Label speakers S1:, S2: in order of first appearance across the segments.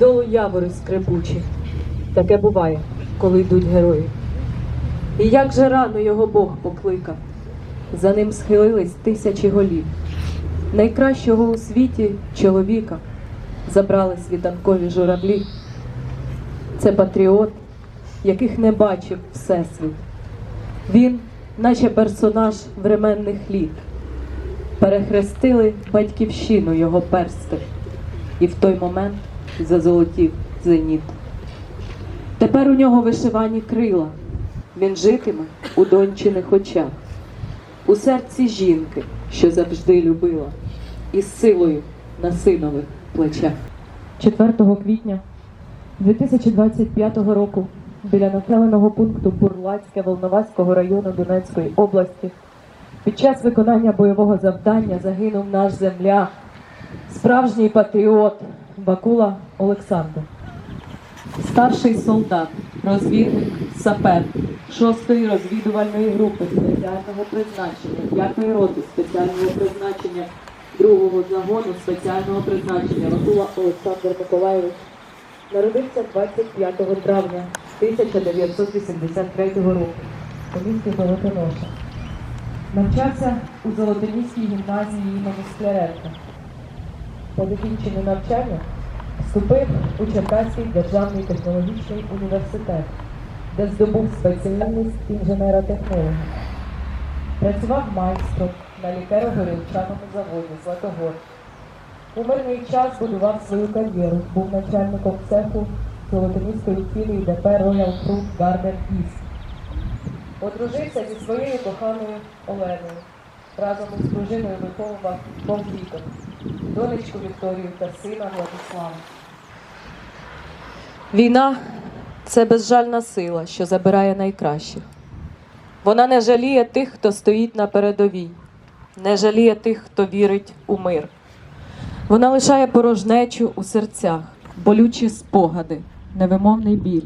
S1: долу явори скрипучі. Таке буває, коли йдуть герої. І як же рано його Бог покликав, за ним схилились тисячі голів. Найкращого у світі чоловіка забрали світанкові журавлі. Це патріот, яких не бачив Всесвіт. Він, наче персонаж временних літ, перехрестили батьківщину його персти, і в той момент зазолотів зеніт. Тепер у нього вишивані крила, він житиме у дончиних очах, у серці жінки, що завжди любила, і з силою на синових плечах. 4 квітня 2025 року біля населеного пункту Бурлацьке Волноваського району Донецької області. Під час виконання бойового завдання загинув наш земля, справжній патріот Бакула Олександр. Старший солдат, розвідник, сапер 6-ї розвідувальної групи спеціального призначення, 5-ї роти спеціального призначення, 2-го загону спеціального призначення Вакула Олександр Миколайович народився 25 травня 1983 року у місті Золотоноша. Навчався у Золотоніській гімназії імені Скляренка. По навчання вступив у Черкаський державний технологічний університет, де здобув спеціальність інженера-технолога. Працював майстром на лікаро-горілчаному заводі Златогор. У мирний час будував свою кар'єру, був начальником цеху Золотоніської філії ДП Royal Fruit Garden East. Одружився зі своєю коханою Оленою. Разом із дружиною виховував двох донечку Вікторію та сина Владислава. Війна це безжальна сила, що забирає найкращих. Вона не жаліє тих, хто стоїть на передовій, не жаліє тих, хто вірить у мир. Вона лишає порожнечу у серцях, болючі спогади, невимовний біль.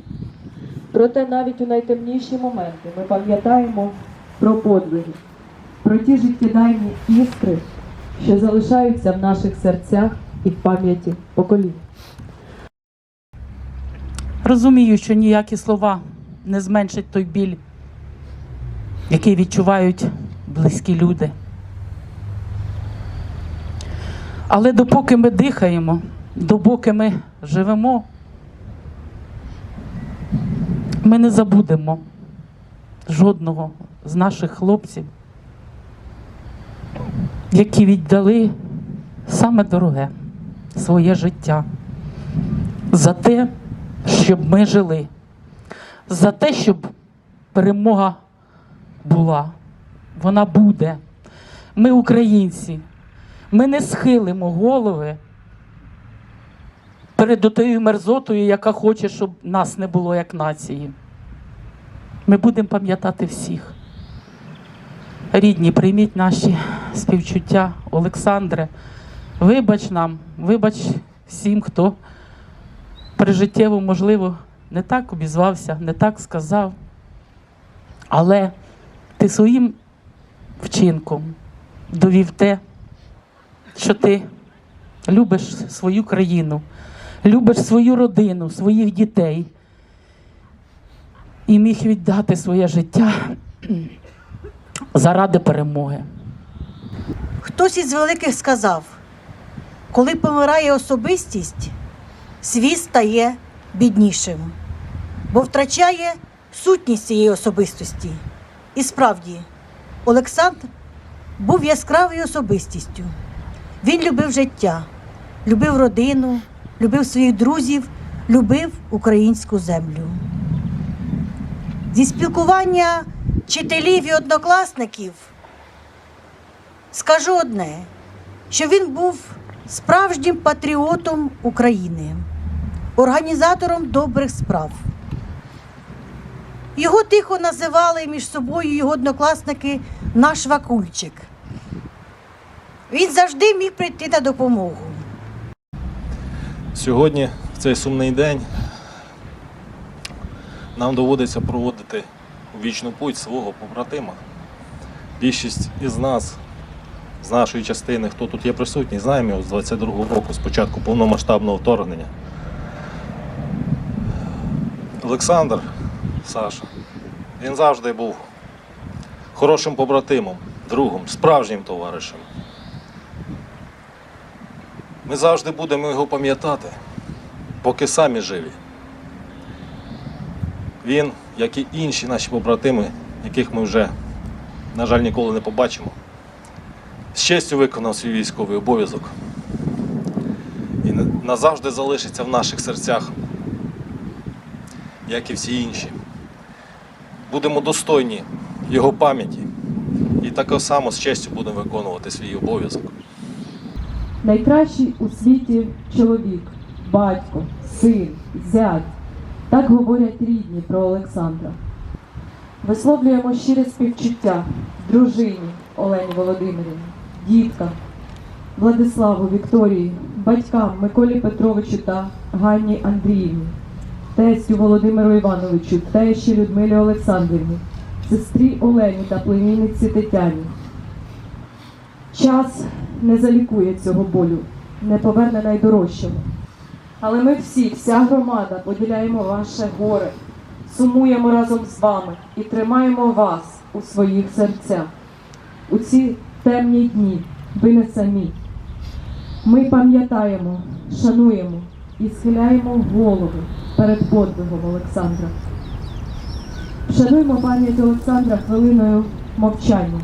S1: Проте навіть у найтемніші моменти ми пам'ятаємо про подвиги, про ті життєдайні іскри, що залишаються в наших серцях і в пам'яті поколінь.
S2: Розумію, що ніякі слова не зменшать той біль, який відчувають близькі люди. Але допоки ми дихаємо, допоки ми живемо, ми не забудемо жодного з наших хлопців, які віддали саме дороге своє життя за те, щоб ми жили, за те, щоб перемога була. Вона буде. Ми українці. Ми не схилимо голови перед тою мерзотою, яка хоче, щоб нас не було як нації. Ми будемо пам'ятати всіх. Рідні, прийміть наші співчуття, Олександре. Вибач нам, вибач всім, хто прижиттєво, можливо, не так обізвався, не так сказав. Але ти своїм вчинком довів те, що ти любиш свою країну, любиш свою родину, своїх дітей і міг віддати своє життя заради перемоги.
S3: Хтось із великих сказав, коли помирає особистість, світ стає біднішим, бо втрачає сутність цієї особистості. І справді, Олександр був яскравою особистістю. Він любив життя, любив родину, любив своїх друзів, любив українську землю. Зі спілкування вчителів і однокласників скажу одне, що він був справжнім патріотом України, організатором добрих справ. Його тихо називали між собою його однокласники наш Вакульчик. Він завжди міг прийти на допомогу.
S4: Сьогодні, в цей сумний день, нам доводиться проводити вічну путь свого побратима. Більшість із нас, з нашої частини, хто тут є присутній, знаємо його з 22-го року, з початку повномасштабного вторгнення. Олександр, Саша, він завжди був хорошим побратимом, другом, справжнім товаришем. Ми завжди будемо його пам'ятати, поки самі живі. Він, як і інші наші побратими, яких ми вже, на жаль, ніколи не побачимо, з честю виконав свій військовий обов'язок і назавжди залишиться в наших серцях, як і всі інші. Будемо достойні його пам'яті і так само з честю будемо виконувати свій обов'язок.
S1: Найкращий у світі чоловік, батько, син, зять. Так говорять рідні про Олександра. Висловлюємо щире співчуття дружині Олені Володимирівні, діткам, Владиславу Вікторії, батькам Миколі Петровичу та Ганні Андріївні, тестю Володимиру Івановичу, тещі Людмилі Олександрівні, сестрі Олені та племінниці Тетяні. Час не залікує цього болю, не поверне найдорожчого. Але ми всі, вся громада, поділяємо ваше горе, сумуємо разом з вами і тримаємо вас у своїх серцях. У ці темні дні ви не самі. Ми пам'ятаємо, шануємо і схиляємо голови перед подвигом Олександра. Шануємо пам'ять Олександра хвилиною мовчання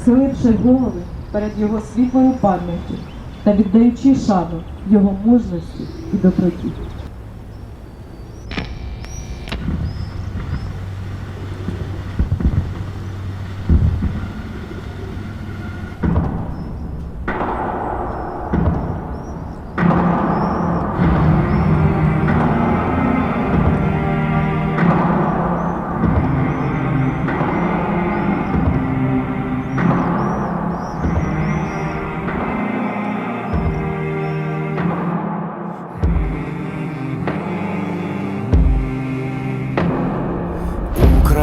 S1: схиливши голови перед його світлою пам'яттю та віддаючи шану його мужності і доброті.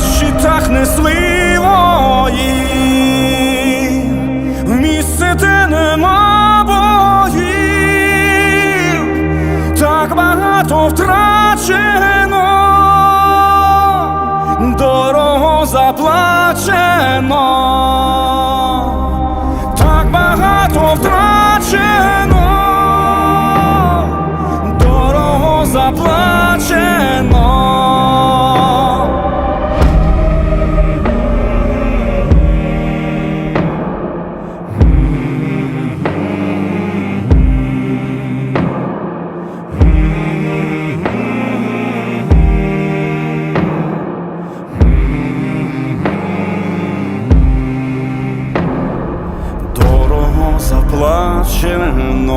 S5: щитах несли вої, в місце, де нема боїв, так багато втрачено, дорого заплачено, так багато втрачено, дорого заплачено.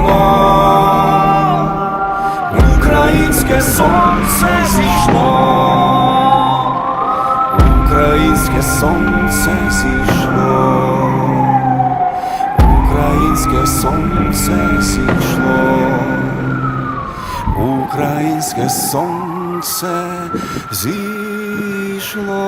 S5: воно, українське сонце зійшло, українське сонце зійшло, українське сонце зійшло, українське сонце зійшло.